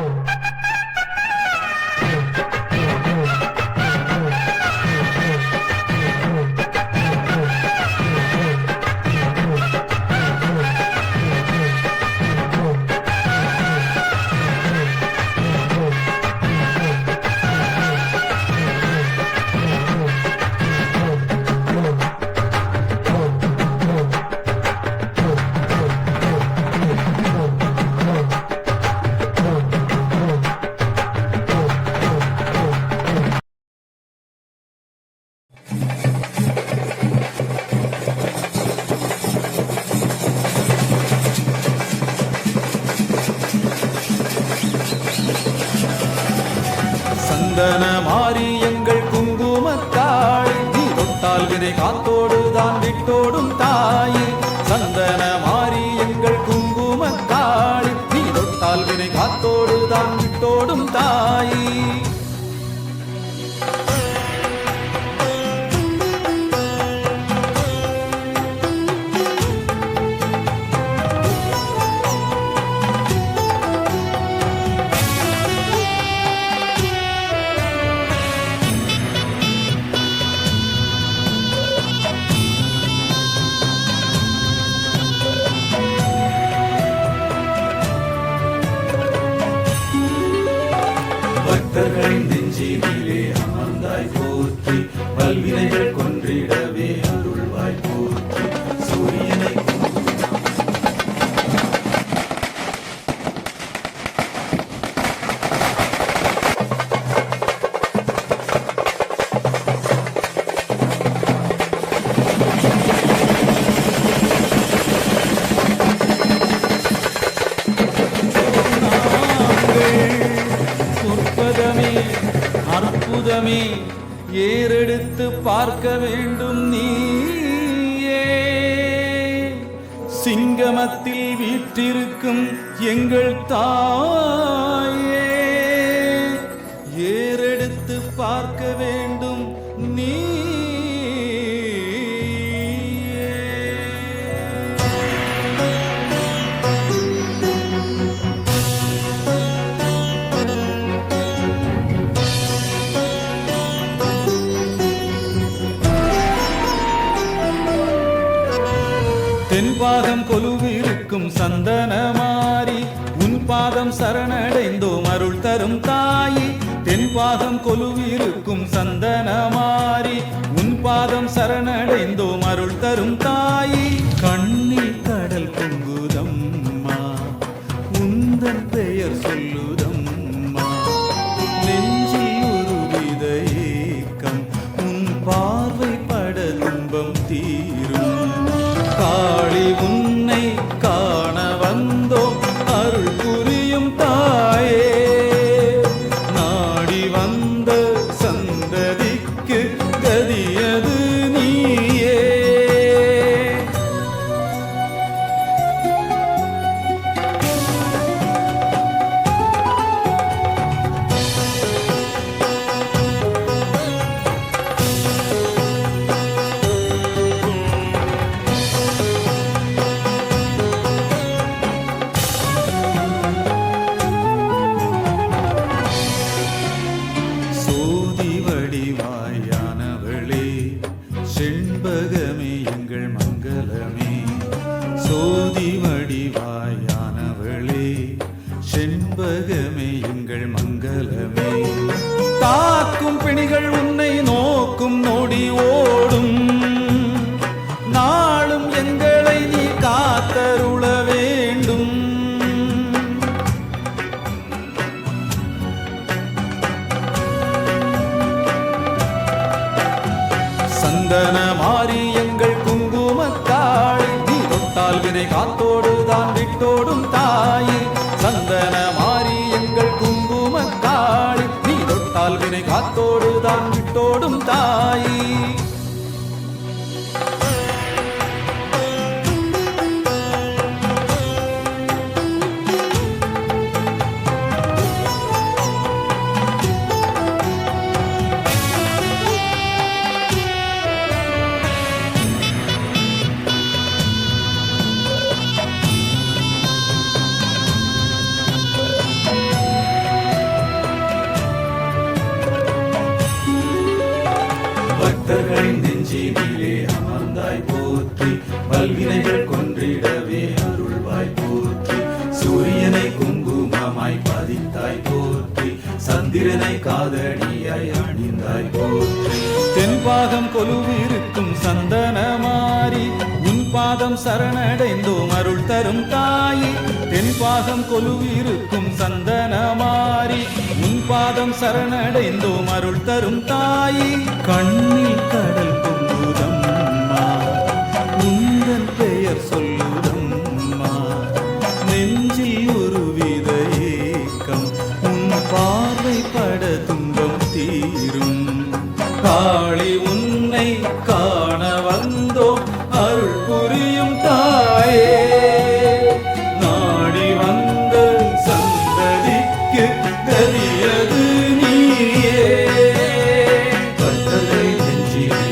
Oh. தொட்டால் வினை பக்தர்கள் நெஞ்சிலே அமர்ந்தாய் போற்றி பல்வினைகள் கொன்றிடவே அருள்வாய் போற்றி சூரியனை Yeah. அற்புதமே ஏறெடுத்து பார்க்க வேண்டும் நீயே. சிங்கமத்தில் வீற்றிருக்கும் எங்கள் தாயே. தென்பாகம் கொலுவிருக்கும் சந்தன மாறி உன் பாதம் சரணடைந்தோம் அருள் தரும் தாயி. தென்பாகம் கொலுவிருக்கும் சந்தன மாறி உன் பாதம் சரணடைந்தோம் அருள் தரும் தாயி. கண்ணீர் கடல் பொங்குதம்மா உந்தன் பெயர் சொல்லுதம்மா. நெஞ்சில் ஒரு வித ஏக்கம் உன் பார்வை பட துன்பம் தீ குந்தன மாறி எங்கள் குங்குமத்தாள் நீ தொட்டால் விதை காத்தோடு தான் விட்டோடும் தாயே. சந்தன மாறி எங்கள் குங்குமத்தாள் நீ தொட்டால் விதை காத்தோடு தான் விட்டோடும் தாயே. கொலுவிருக்கும் சந்தனமாரி உன் பாதம் சரணடைந்தோம் அருள் தரும் தாயி. தென்பாகம் கொலுவிருக்கும் சந்தனமாரி உன் பாதம் சரணடைந்தோம் அருள் தரும் தாயி. கண்ணில் கடல் பொங்குதம் உந்தன் பெயர் சொல்லு வந்தோம் அருள் புரியும் தாயே. நாடி வந்த சந்ததிக்கு தெரியது நீயே. கட்டளை நெஞ்சிலே